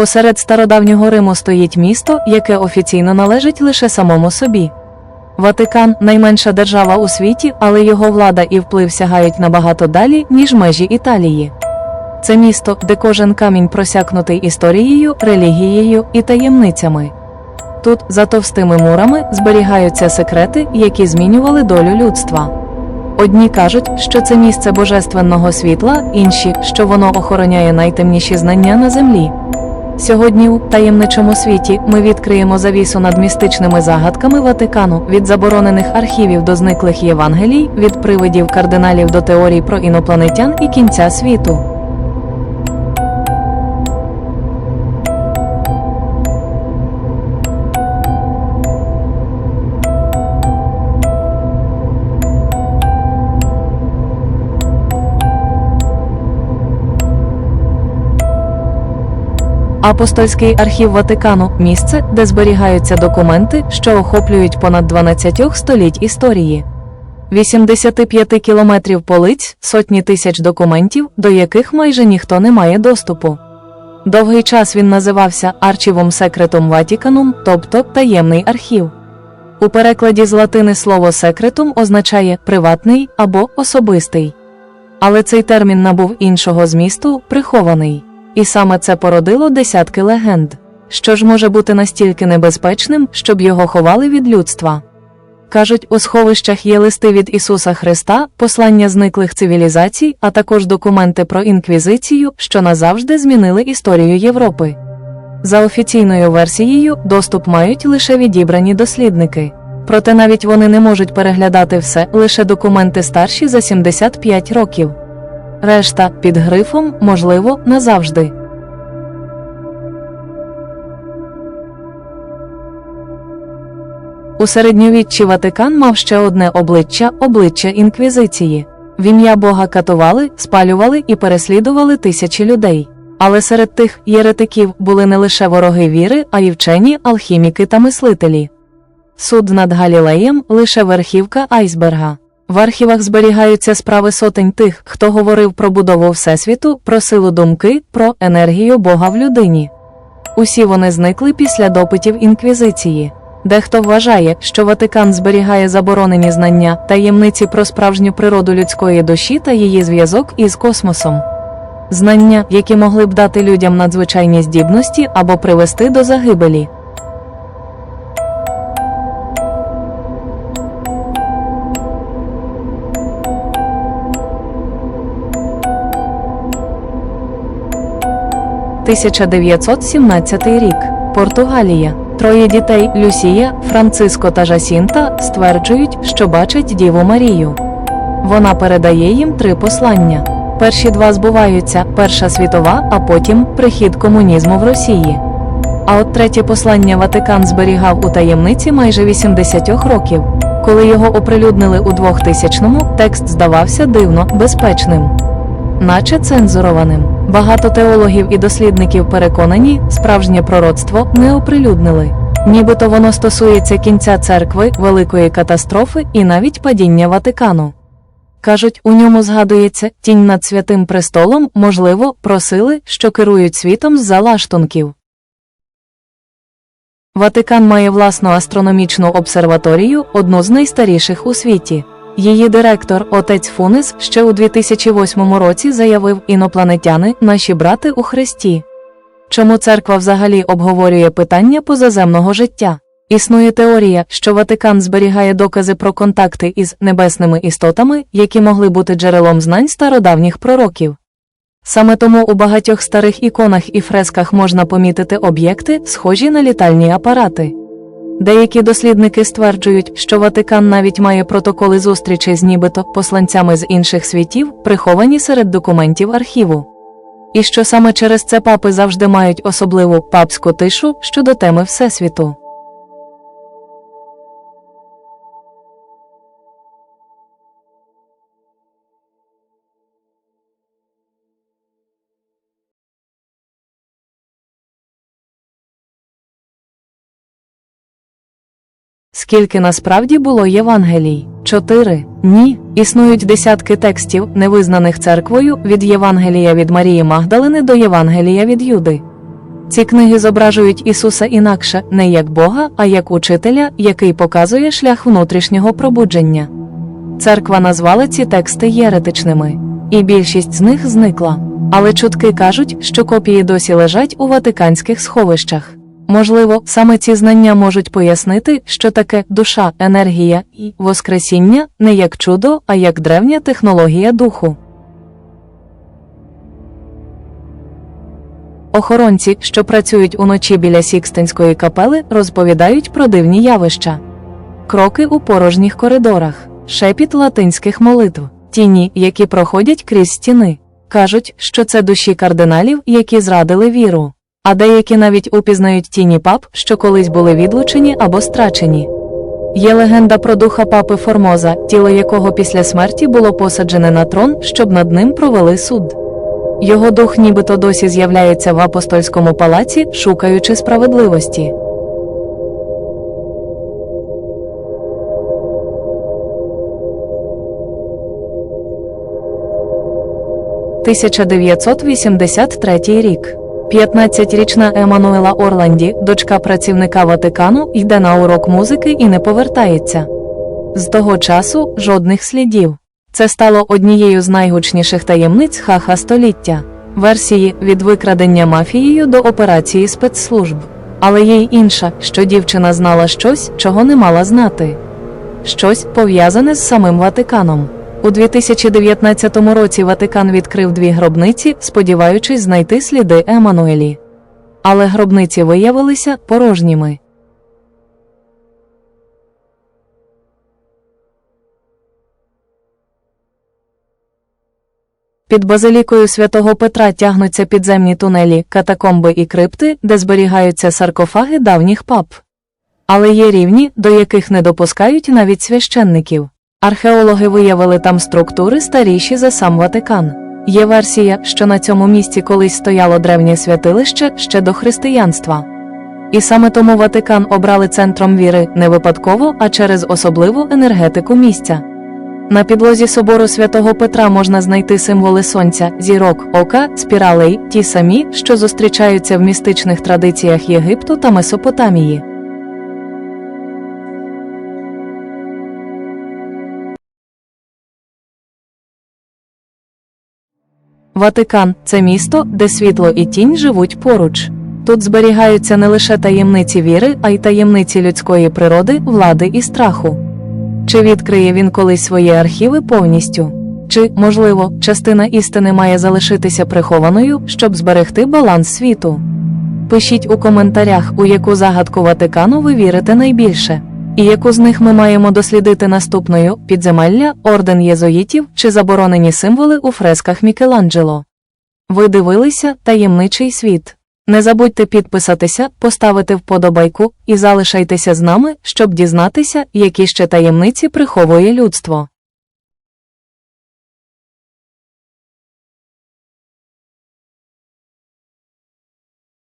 Посеред стародавнього Риму стоїть місто, яке офіційно належить лише самому собі. Ватикан найменша держава у світі, але його влада і вплив сягають набагато далі, ніж межі Італії. Це місто, де кожен камінь просякнутий історією, релігією і таємницями. Тут, за товстими мурами, зберігаються секрети, які змінювали долю людства. Одні кажуть, що це місце божественного світла, інші, що воно охороняє найтемніші знання на землі. Сьогодні у таємничому світі ми відкриємо завісу над містичними загадками Ватикану від заборонених архівів до зниклих Євангелій, від привидів кардиналів до теорій про інопланетян і кінця світу. Апостольський архів Ватикану місце, де зберігаються документи, що охоплюють понад 12 століть історії. 85 кілометрів полиць, сотні тисяч документів, до яких майже ніхто не має доступу. Довгий час він називався Арчівом секретом Ватіканум, тобто таємний архів. У перекладі з латини слово секретум означає приватний або особистий. Але цей термін набув іншого змісту прихований. І саме це породило десятки легенд. Що ж може бути настільки небезпечним, щоб його ховали від людства? Кажуть, у сховищах є листи від Ісуса Христа, послання зниклих цивілізацій, а також документи про інквізицію, що назавжди змінили історію Європи. За офіційною версією, доступ мають лише відібрані дослідники. Проте навіть вони не можуть переглядати все, лише документи старші за 75 років. Решта під грифом, можливо, назавжди. У середньовіччі Ватикан мав ще одне обличчя обличчя інквізиції. В ім'я Бога катували, спалювали і переслідували тисячі людей. Але серед тих єретиків були не лише вороги віри, а й вчені, алхіміки та мислителі. Суд над Галілеєм лише верхівка айсберга. В архівах зберігаються справи сотень тих, хто говорив про будову Всесвіту, про силу думки, про енергію Бога в людині. Усі вони зникли після допитів інквізиції. Дехто вважає, що Ватикан зберігає заборонені знання, таємниці про справжню природу людської душі та її зв'язок із космосом. Знання, які могли б дати людям надзвичайні здібності або привести до загибелі. – 1917 рік. Португалія. Троє дітей Люсія, Франциско та Жасінта стверджують, що бачать Діву Марію. Вона передає їм три послання. Перші два збуваються Перша світова, а потім прихід комунізму в Росії. А от третє послання Ватикан зберігав у таємниці майже 80 років. Коли його оприлюднили у 2000-му, текст здавався дивно безпечним, наче цензурованим. Багато теологів і дослідників переконані, справжнє пророцтво не оприлюднили. Нібито воно стосується кінця церкви, великої катастрофи і навіть падіння Ватикану. Кажуть, у ньому згадується тінь над святим престолом, можливо, просили, що керують світом з залаштунків. Ватикан має власну астрономічну обсерваторію, одну з найстаріших у світі. Її директор, отець Фунес, ще у 2008 році заявив інопланетяни наші брати у Христі. Чому церква взагалі обговорює питання позаземного життя? Існує теорія, що Ватикан зберігає докази про контакти із небесними істотами, які могли бути джерелом знань стародавніх пророків. Саме тому у багатьох старих іконах і фресках можна помітити об'єкти, схожі на літальні апарати. Деякі дослідники стверджують, що Ватикан навіть має протоколи зустрічей з нібито посланцями з інших світів, приховані серед документів архіву. І що саме через це папи завжди мають особливу папську тишу щодо теми Всесвіту. Скільки насправді було Євангелій? Чотири. Ні. Існують десятки текстів, невизнаних церквою, від Євангелія від Марії Магдалини до Євангелія від Юди. Ці книги зображують Ісуса інакше, не як Бога, а як учителя, який показує шлях внутрішнього пробудження. Церква назвала ці тексти єретичними, і більшість з них зникла. Але чутки кажуть, що копії досі лежать у ватиканських сховищах. Можливо, саме ці знання можуть пояснити, що таке душа, енергія і воскресіння не як чудо, а як древня технологія духу. Охоронці, що працюють уночі біля Сікстинської капели, розповідають про дивні явища. Кроки у порожніх коридорах, шепіт латинських молитв, тіні, які проходять крізь стіни. Кажуть, що це душі кардиналів, які зрадили віру. А деякі навіть упізнають тіні пап, що колись були відлучені або страчені. Є легенда про духа папи Формоза, тіло якого після смерті було посаджене на трон, щоб над ним провели суд. Його дух нібито досі з'являється в апостольському палаці, шукаючи справедливості. – 1983 рік. 15-річна Еммануела Орланді, дочка працівника Ватикану, йде на урок музики і не повертається. З того часу жодних слідів. Це стало однією з найгучніших таємниць хаха століття, версії від викрадення мафією до операції спецслужб. Але є й інша, що дівчина знала щось, чого не мала знати. Щось пов'язане з самим Ватиканом. У 2019 році Ватикан відкрив дві гробниці, сподіваючись знайти сліди Еммануелі. Але гробниці виявилися порожніми. Під базилікою святого Петра тягнуться підземні тунелі, катакомби і крипти, де зберігаються саркофаги давніх пап. Але є рівні, до яких не допускають навіть священників. Археологи виявили там структури старіші за сам Ватикан. Є версія, що на цьому місці колись стояло древнє святилище ще до християнства. І саме тому Ватикан обрали центром віри не випадково, а через особливу енергетику місця. На підлозі собору святого Петра можна знайти символи сонця, зірок, ока, спіралей, ті самі, що зустрічаються в містичних традиціях Єгипту та Месопотамії. Ватикан це місто, де світло і тінь живуть поруч. Тут зберігаються не лише таємниці віри, а й таємниці людської природи, влади і страху. Чи відкриє він колись свої архіви повністю? Чи, можливо, частина істини має залишитися прихованою, щоб зберегти баланс світу? Пишіть у коментарях, у яку загадку Ватикану ви вірите найбільше, і яку з них ми маємо дослідити наступною підземелля, орден єзоїтів чи заборонені символи у фресках Мікеланджело. Ви дивилися таємничий світ. Не забудьте підписатися, поставити вподобайку і залишайтеся з нами, щоб дізнатися, які ще таємниці приховує людство.